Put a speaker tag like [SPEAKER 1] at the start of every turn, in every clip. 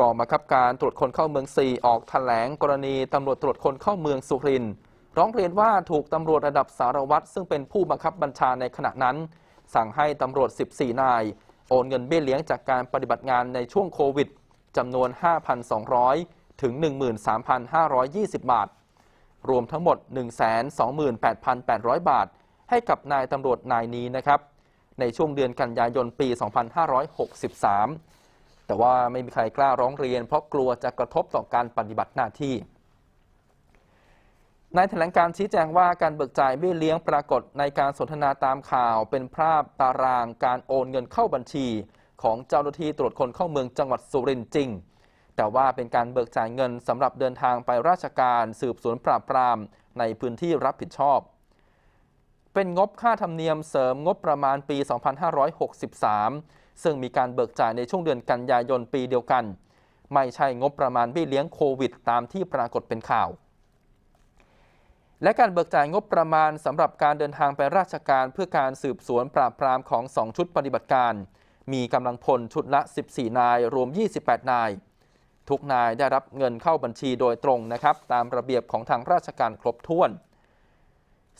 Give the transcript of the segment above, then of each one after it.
[SPEAKER 1] กองบังคับการตรวจคนเข้าเมือง 4 ออกแถลงกรณีตำรวจตรวจคนเข้าเมืองสุรินทร์ร้องเรียนว่าถูกตำรวจระดับสารวัตรซึ่งเป็นผู้บังคับบัญชาในขณะนั้น สั่งให้ตำรวจ 14 นาย โอนเงินเบี้ยเลี้ยงจากการปฏิบัติงานในช่วงโควิดจำนวน 5,200 ถึง 13,520 บาท รวมทั้งหมด 128,800 บาท ให้กับนายตำรวจนายนี้นะครับ ในช่วงเดือนกันยายนปี 2563 แต่ว่าไม่มีใครกล้าร้องเรียน เพราะกลัวจะกระทบต่อการปฏิบัติหน้าที่ในแถลงการชี้แจงว่าการเบิกจ่ายเบี้ยเลี้ยงปรากฏในการสนทนาตามข่าว เป็นภาพตารางการโอนเงินเข้าบัญชี ของเจ้าหน้าที่ตรวจคนเข้าเมืองจังหวัดสุรินทร์จริง แต่ว่าเป็นการเบิกจ่ายเงินสำหรับเดินทางไปราชการสืบสวนปราบปรามในพื้นที่รับผิดชอบ เป็นงบค่าธรรมเนียมเสริมงบประมาณปี 2563 ซึ่งมีการเบิกจ่ายในช่วงเดือนกันยายนปีเดียวกัน ไม่ใช่งบประมาณเบี้เลี้ยงโควิด ตามที่ปรากฏเป็นข่าว และการเบิกจ่ายงบประมาณสำหรับการเดินทางไปราชการเพื่อการสืบสวนปราบปรามของ 2 ชุดปฏิบัติการ มีกำลังพลชุดละ 14 นาย รวม 28 นาย ทุกนายได้รับเงินเข้าบัญชีโดยตรงนะครับ ตามระเบียบของทางราชการครบถ้วน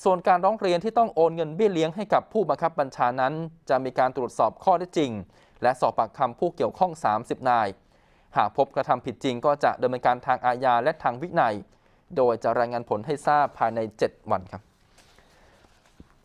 [SPEAKER 1] ส่วนการร้องเรียนที่ต้องโอนเงินเบี้ยเลี้ยงให้กับผู้บังคับบัญชานั้น จะมีการตรวจสอบข้อได้จริง และสอบปากคำผู้เกี่ยวข้อง 30 นาย หากพบกระทำผิดจริงก็จะดำเนินการทางอาญาและทางวินัย โดยจะรายงานผลให้ทราบภายใน 7 วันครับ